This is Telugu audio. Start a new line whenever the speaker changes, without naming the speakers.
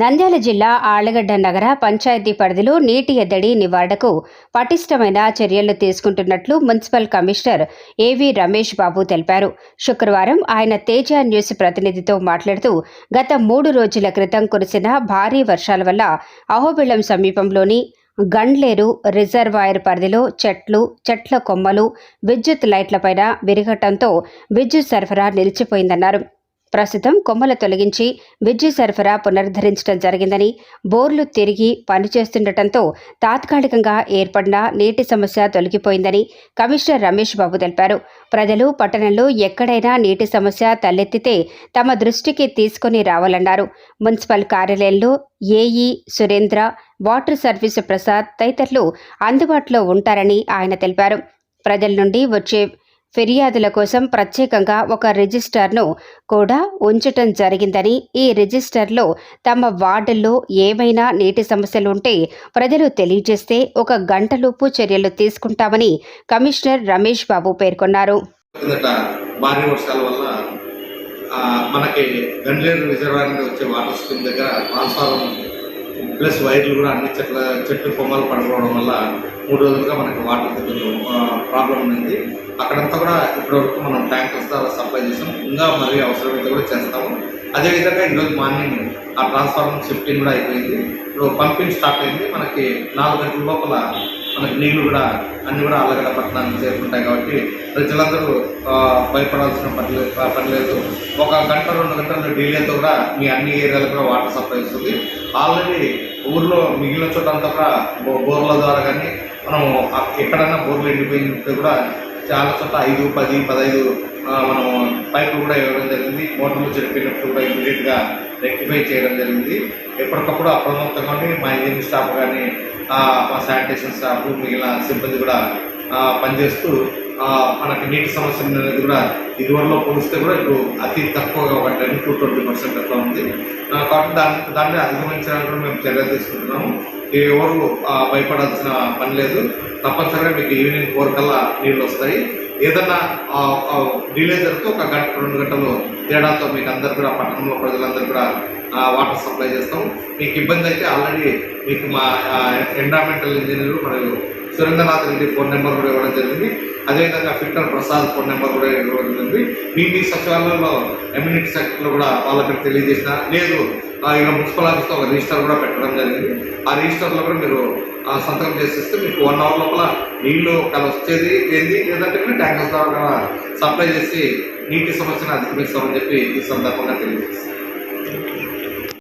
నంద్యాల జిల్లా ఆళ్ళగడ్డ నగర పంచాయతీ పరిధిలో నీటి ఎద్దడి నివారణకు పటిష్టమైన చర్యలు తీసుకుంటున్నట్లు మున్సిపల్ కమిషనర్ ఏవి రమేష్ బాబు తెలిపారు. శుక్రవారం ఆయన తేజ న్యూస్ ప్రతినిధితో మాట్లాడుతూ గత మూడు రోజుల క్రితం కురిసిన భారీ వర్షాల వల్ల అహోబిళం సమీపంలోని గండ్లేరు రిజర్వాయర్ పరిధిలో చెట్లు చెట్ల కొమ్మలు విద్యుత్ లైట్లపైన విరగటంతో విద్యుత్ సరఫరా నిలిచిపోయిందన్నారు. ప్రస్తుతం కొమ్మలు తొలగించి విద్యుత్ సరఫరా పునరుద్ధరించడం జరిగిందని బోర్లు తిరిగి పనిచేస్తుండటంతో తాత్కాలికంగా ఏర్పడిన నీటి సమస్య తొలగిపోయిందని కమిషనర్ రమేష్ బాబు తెలిపారు. ప్రజలు పట్టణంలో ఎక్కడైనా నీటి సమస్య తలెత్తితే తమ దృష్టికి తీసుకుని రావాలన్నారు. మున్సిపల్ కార్యాలయంలో AE Surendra water service Prasad తదితరులు అందుబాటులో ఉంటారని ఆయన తెలిపారు. ప్రజల నుండి వచ్చే ఫిర్యాదుల కోసం ప్రత్యేకంగా ఒక రిజిస్టర్ను కూడా ఉంచటం జరిగిందని ఈ రిజిస్టర్లో తమ వార్డుల్లో ఏమైనా నీటి సమస్యలు ఉంటే ప్రజలు తెలియజేస్తే ఒక గంటలోపు చర్యలు తీసుకుంటామని కమిషనర్ రమేష్ బాబు పేర్కొన్నారు.
భారీ వర్షాల వల్ల మనకి గండ్లేరు రిజర్వాయర్ నుండి వచ్చే వాటర్ స్కీమ్ దగ్గర ట్రాన్స్ఫార్మర్ ప్లస్ వైర్లు కూడా అన్ని చెట్ల చెట్లు కొమ్మలు పడిపోవడం వల్ల మూడు రోజులుగా మనకి వాటర్ కొంచెం ప్రాబ్లం ఉంది. అక్కడంతా కూడా ఇప్పటివరకు మనం ట్యాంకర్స్ ద్వారా సప్లై చేసాం. ఇంకా మరీ అవసరమైతే కూడా చేస్తాము. అదేవిధంగా ఈరోజు మార్నింగ్ ఆ ట్రాన్స్ఫార్మర్ షిఫ్టింగ్ కూడా అయిపోయింది. ఇప్పుడు పంపింగ్ స్టార్ట్ అయింది. మనకి నాలుగు గంటల లోపల మనకి నీళ్ళు కూడా అన్నీ కూడా అల్లగడ పట్టణానికి చేరుకుంటాయి కాబట్టి ప్రజలందరూ భయపడాల్సిన పర్లేదు లేదు ఒక గంట రెండు గంటల డిలేతో కూడా మీ అన్ని ఏరియాలకు కూడా వాటర్ సప్లై వస్తుంది. ఆల్రెడీ ఊర్లో మిగిలిన చోట అంతా కూడా బో- బోర్ల ద్వారా కానీ మనం ఎక్కడైనా బోర్లు ఎండిపోయినట్టు కూడా చాలా చోట్ల ఐదు పది పదహైదు మనం పైపులు కూడా ఇవ్వడం జరిగింది. మోటార్లు చెడిపోయినప్పుడు కూడా ఇమీడియట్గా రెక్టిఫై చేయడం జరిగింది. ఎప్పటికప్పుడు అప్రమత్తంగా మా ఇంజనీరింగ్ స్టాఫ్ కానీ మా శానిటేషన్ స్టాఫ్ మిగిలిన సిబ్బంది కూడా పనిచేస్తూ మనకి నీటి సమస్య అనేది కూడా ఇదివరలో పోలిస్తే కూడా ఇప్పుడు అతి తక్కువగా ఒక టెన్ టు ట్వంటీ పర్సెంట్ అట్లా ఉంది. కాబట్టి దాన్ని దాన్ని అధిగమించడానికి కూడా మేము చర్యలు తీసుకుంటున్నాము. ఎవరు భయపడాల్సిన పని లేదు. తప్పనిసరిగా మీకు ఈవినింగ్ ఫోర్ కల్లా నీళ్ళు వస్తాయి. ఏదన్నా డిలే జరిగితే ఒక గంట రెండు గంటలు తేడాతో మీకు అందరు కూడా పట్టణంలో ప్రజలందరూ కూడా వాటర్ సప్లై చేస్తాం మీకు ఇబ్బంది అయితే ఆల్రెడీ మీకు మా ఎండమెంటల్ ఇంజనీర్ మరియు సురేంద్రనాథ్ రెడ్డి ఫోన్ నెంబర్ కూడా ఇవ్వడం జరిగింది. అదేవిధంగా ఫిల్టర్ ప్రసాద్ ఫోన్ నెంబర్ కూడా ఇవ్వడం జరిగింది. మీ మీ సచివాలయంలో ఎమ్యూనిటీ సెక్టర్లో కూడా వాళ్ళకి తెలియజేసిన లేదు ఇక్కడ మున్సిపల్ ఆఫీస్లో ఒక రిజిస్టర్ కూడా పెట్టడం జరిగింది. ఆ రిజిస్టర్లో కూడా మీరు ఆ, సంతకం చేసేస్తే మీకు వన్ అవర్ లోపల నీళ్ళు ఒకవేళ వచ్చేది ఏంది లేదంటే ట్యాంకర్స్ ద్వారా సప్లై చేసి నీటి సమస్యను అధిగమిస్తామని చెప్పి ఈ సందర్భంగా తెలియజేస్తాం.